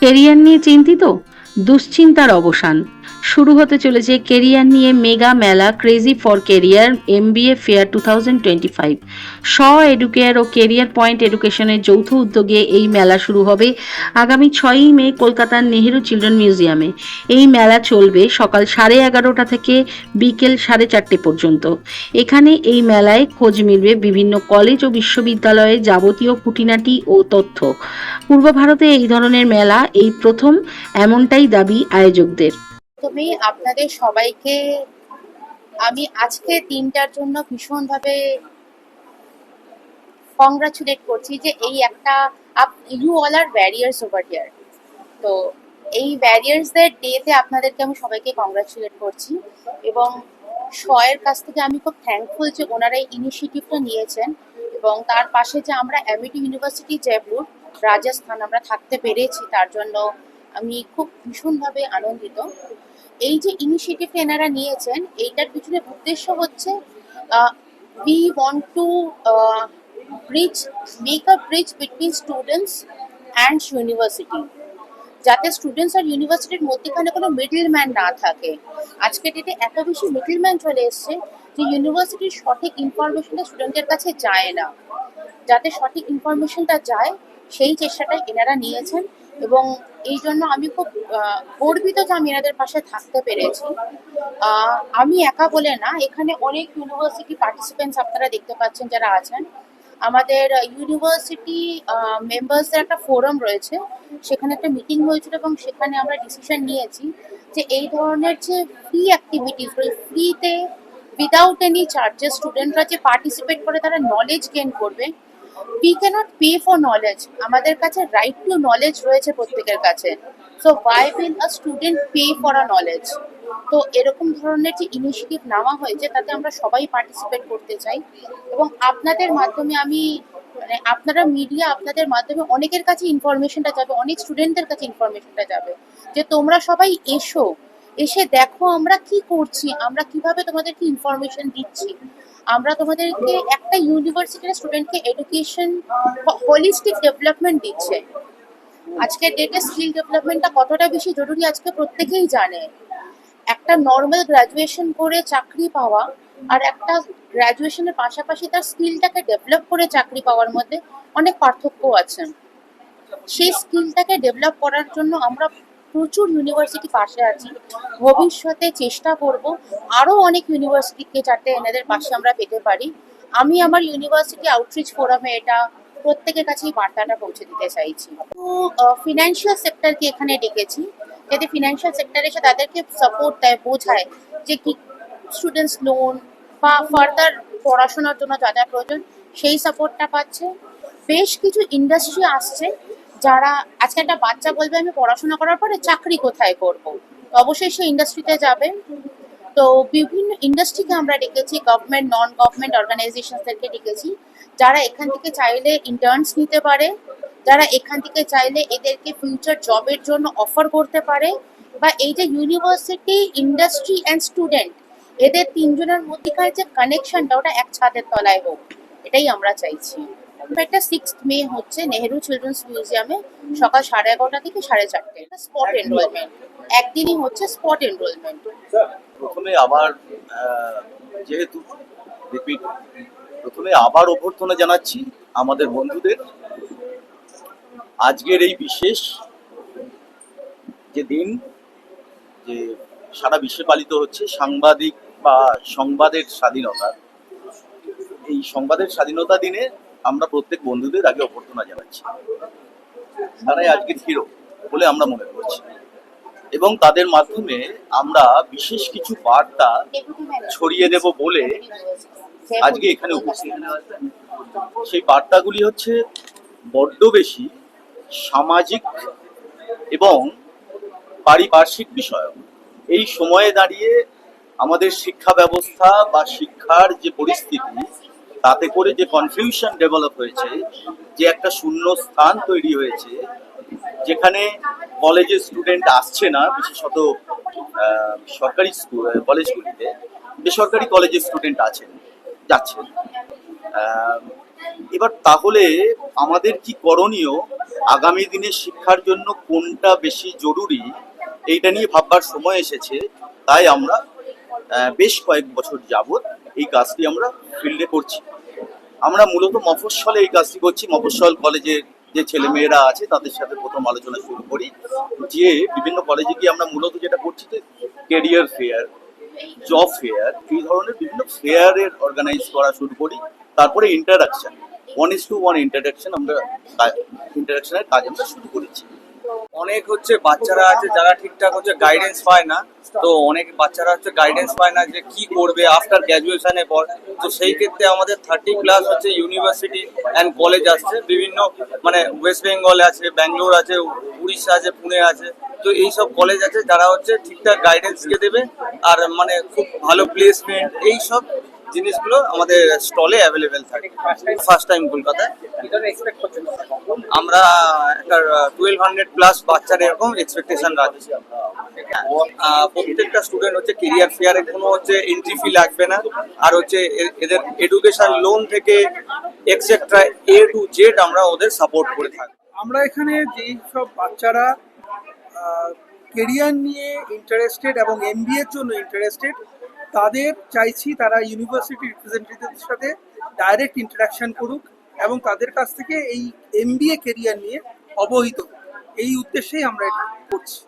Career নিয়ে চিন্তিত? দুশ্চিন্তার অবসান। শুরু হতে চলেছে কেরিয়ার নিয়ে মেগা মেলা crazy for career MBA fair two thousand twenty five educare O career point এডুকেশনের যৌথ উদ্যোগে এই মেলা শুরু হবে আগামী ছয়ই মে কলকাতার নেহেরু চিলড্রেন মিউজিয়ামে এই মেলা চলবে সকাল সাড়ে এগারোটা থেকে বিকেল সাড়ে চারটে পর্যন্ত। এখানে এই মেলায় খোঁজ মিলবে বিভিন্ন কলেজ ও বিশ্ববিদ্যালয়ের যাবতীয় খুঁটিনাটি ও তথ্য। পূর্ব ভারতে এই ধরনের মেলা এই প্রথম, এমনটাই দাবি আয়োজকদের। প্রথমে আপনাদের সবাইকে আমি আজকে দিনটার জন্য ভীষণভাবে কংগ্রাচুলেট করছি যে এই একটা up you all are barriers over here তো এই ব্যারিয়ার্সদের ডেতে আপনাদেরকে আমি সবাইকে কংগ্রাচুলেট করছি এবং শয়ের কাছ থেকে আমি খুব থ্যাঙ্কফুল যে ওনারা এই ইনিশিয়েটিভটা নিয়েছেন এবং তার পাশে যে আমরা অ্যামিটি ইউনিভার্সিটি জয়পুর রাজস্থান আমরা থাকতে পেরেছি, তার জন্য আমি খুব ভীষণভাবে আনন্দিত। এই যে ইনিশিয়েটিভ এনারা নিয়েছেন, এইটার পিছনে উদ্দেশ্য হচ্ছে we want to bridge make a bridge between students and university যাতে স্টুডেন্টস আর ইউনিভার্সিটির মধ্যেখানে কোনো মিডল ম্যান না থাকে। আজকে ডেটে এত বেশি মিডল ম্যান চলে এসছে যে ইউনিভার্সিটির সঠিক ইনফরমেশনটা স্টুডেন্টের কাছে যায় না। যাতে সঠিক ইনফরমেশনটা যায়, সেই চেষ্টাটাই এনারা নিয়েছেন। এবং এই জন্য আমি খুব গর্বিত যে আমি এনাদের পাশে থাকতে পেরেছি। আমি একা বলে না, এখানে অনেক ইউনিভার্সিটি পার্টিসিপেন্টস আপনারা দেখতে পাচ্ছেন যারা আছেন। আমাদের ইউনিভার্সিটি মেম্বার্সদের একটা ফোরাম রয়েছে। সেখানে একটা মিটিং হয়েছিল এবং সেখানে আমরা ডিসিশন নিয়েছি যে এই ধরনের যে ফ্রি অ্যাক্টিভিটিস ফ্রিতে উইদাউট এনি চার্জেস স্টুডেন্টরা যে পার্টিসিপেট করে, তারা নলেজ গেন করবে we cannot pay for knowledge আমাদের কাছে রাইট টু নলেজ রয়েছে প্রত্যেকের কাছে। So why will a student pay for a knowledge তো এরকম ধরনের যে ইনিশিয়েটিভ নেওয়া হয়েছে, তাতে আমরা সবাই পার্টিসিপেট করতে চাই। এবং আপনাদের মাধ্যমে আমি মানে আপনারা মিডিয়া আপনাদের মাধ্যমে অনেকের কাছে ইনফরমেশনটা যাবে, অনেক স্টুডেন্টদের কাছে ইনফরমেশনটা যাবে। যে তোমরা সবাই এসো, এসে দেখো আমরা কি করছি, আমরা কীভাবে তোমাদেরকে ইনফরমেশন দিচ্ছি। আমরা তোমাদেরকে একটা ইউনিভার্সিটির স্টুডেন্টকে এডুকেশন হোলিস্টিক ডেভেলপমেন্ট দিচ্ছে। আজকের ডেটে স্কিল ডেভেলপমেন্টটা কতটা বেশি জরুরি আজকে প্রত্যেকেই জানে। একটা নর্মাল গ্রাজুয়েশন করে চাকরি পাওয়া আর একটা গ্রাজুয়েশনের পাশাপাশি তার স্কিলটাকে ডেভেলপ করে চাকরি পাওয়ার মধ্যে অনেক পার্থক্য আছে। সেই স্কিলটাকে ডেভেলপ করার জন্য আমরা প্রচুর ইউনিভার্সিটি পাশে আছি। ভবিষ্যতে চেষ্টা করব আরও অনেক ইউনিভার্সিটিকে যাতে এনাদের পাশে আমরা পেতে পারি। আমি আমার ইউনিভার্সিটি আউটরিচ ফোরামে এটা প্রত্যেকের কাছেই বার্তাটা পৌঁছে দিতে চাইছি। তো ফিনান্সিয়াল সেক্টরকে এখানে ডেকেছি। যাতে ফিনান্সিয়াল সেক্টর এসে তাদেরকে সাপোর্ট দেয়, বোঝায় যে কি স্টুডেন্টস লোন বা ফার্দার পড়াশোনার জন্য যা যা প্রয়োজন সেই সাপোর্টটা পাচ্ছে। বেশ কিছু ইন্ডাস্ট্রি আসছে যারা, আজকে একটা বাচ্চা বলবে, আমি পড়াশোনা করার পরে চাকরি কোথায় করব? অবশ্যই সে ইন্ডাস্ট্রিতে যাবে। তো বিভিন্ন ইন্ডাস্ট্রিকে আমরা ডেকেছি গভর্নমেন্ট নন গভর্নমেন্ট অর্গানাইজেশনসদেরকে ডেকেছি, যারা এখান থেকে চাইলে ইন্টার্নস নিতে পারে, যারা এখান থেকে চাইলে এদেরকে ফিউচার জবের জন্য অফার করতে পারে, বা এই যে ইউনিভার্সিটি ইন্ডাস্ট্রি অ্যান্ড স্টুডেন্ট এদের তিনজনের মধ্যেকার যে কানেকশনটা ওটা এক ছাদের তলায় হোক, এটাই আমরা চাইছি। এটা সিক্স মে হচ্ছে নেহেরু চিলড্রেন্স মিউজিয়ামে সকাল সাড়ে এগারোটা থেকে সাড়ে চারটে। স্পট এনরোলমেন্ট একদিনই হচ্ছে স্পট এনরোলমেন্ট প্রথমে আবার যেহেতু রিপিট প্রথমে আবার অভ্যর্থনা জানাচ্ছি আমাদের বন্ধুদের। আজকের এই বিশেষ যে দিন যে সারা বিশ্বে পালিত হচ্ছে সাংবাদিক বা সংবাদের স্বাধীনতা এই সংবাদের স্বাধীনতা দিনে আমরা প্রত্যেক বন্ধুদের আগে অভ্যর্থনা জানাচ্ছি। তারাই আজকের হিরো বলে আমরা মনে করছি। এবং তাদের মাধ্যমে আমরা বিশেষ কিছু বার্তা ছড়িয়ে দেব বলে আজকে এখানে উপস্থিত। সেই বার্তাগুলি হচ্ছে বড্ড বেশি সামাজিক এবং পারিপার্শ্বিক বিষয় এই সময়ে দাঁড়িয়ে আমাদের শিক্ষা ব্যবস্থা বা শিক্ষার যে পরিস্থিতি তাতে করে যে কনফিউশন ডেভেলপ হয়েছে, যে একটা শূন্য স্থান তৈরি হয়েছে, যেখানে কলেজের স্টুডেন্ট আসছে না, বিশেষত সরকারি স্কুল কলেজগুলিতে বেসরকারি কলেজের স্টুডেন্ট আছেন, যাচ্ছেন। এবার তাহলে আমাদের কি করণীয়? আগামী দিনে শিক্ষার জন্য কোনটা বেশি জরুরি? এইটা নিয়ে ভাববার সময় এসেছে। তাই আমরা বেশ কয়েক বছর যাবৎ এই কাজটি আমরা ফিল্ডে করছি। আমরা মূলত মফস্বলে এই কাজটি করছি। মফস্বল কলেজের যে ছেলেমেয়েরা আছে, তাদের সাথে প্রথম আলোচনা শুরু করি। যে বিভিন্ন কলেজে গিয়ে আমরা মূলত যেটা করছি যে কেরিয়ার ফেয়ার জব ফেয়ার এই ধরনের বিভিন্ন ফেয়ারের অর্গানাইজ করা শুরু করি। তারপরে interaction one is to one interaction আমরা ইন্টারাকশনের কাজ আমরা শুরু করেছি। অনেক হচ্ছে বাচ্চারা আছে যারা ঠিকঠাক হচ্ছে গাইডেন্স পায় না। তো অনেক বাচ্চারা হচ্ছে গাইডেন্স পায় না যে কি করবে আফটার গ্র্যাজুয়েশনের পর। তো সেই ক্ষেত্রে আমাদের থার্টি প্লাস হচ্ছে ইউনিভার্সিটি অ্যান্ড কলেজ আসছে। বিভিন্ন মানে ওয়েস্ট বেঙ্গল আছে ব্যাঙ্গালোর আছে উড়িষ্যা আছে পুনে আছে। তো এই সব কলেজ আছে যারা হচ্ছে ঠিকঠাক গাইডেন্স দিয়ে দেবে। আর মানে খুব ভালো প্লেসমেন্ট এই সব জিনিসগুলো আমাদের স্টলে অ্যাভেলেবেল থাকে। ফার্স্ট টাইম কলকাতায়। আমরা একটা টুয়েলভ হান্ড্রেড প্লাস বাচ্চার এরকম এক্সপেকটেশন রাখছি প্রত্যেকটা স্টুডেন্ট হচ্ছে কেরিয়ার ফেয়ারে কোনো হচ্ছে এন্ট্রি ফি লাগবে না। আর হচ্ছে এদের এডুকেশন লোন থেকে এক্সেট্রা এ টু জেড আমরা ওদের সাপোর্ট করে থাকি। আমরা এখানে যেই সব বাচ্চারা কেরিয়ার নিয়ে ইন্টারেস্টেড এবং এমবিএ এর জন্য ইন্টারেস্টেড তাদের চাইছি তারা ইউনিভার্সিটি রিপ্রেজেন্টেটিভদের সাথে ডাইরেক্ট ইন্টারাকশন করুক এবং তাদের কাছ থেকে এই এমবিএ কেরিয়ার নিয়ে অবহিত এই উদ্দেশ্যেই আমরা এটা করছি।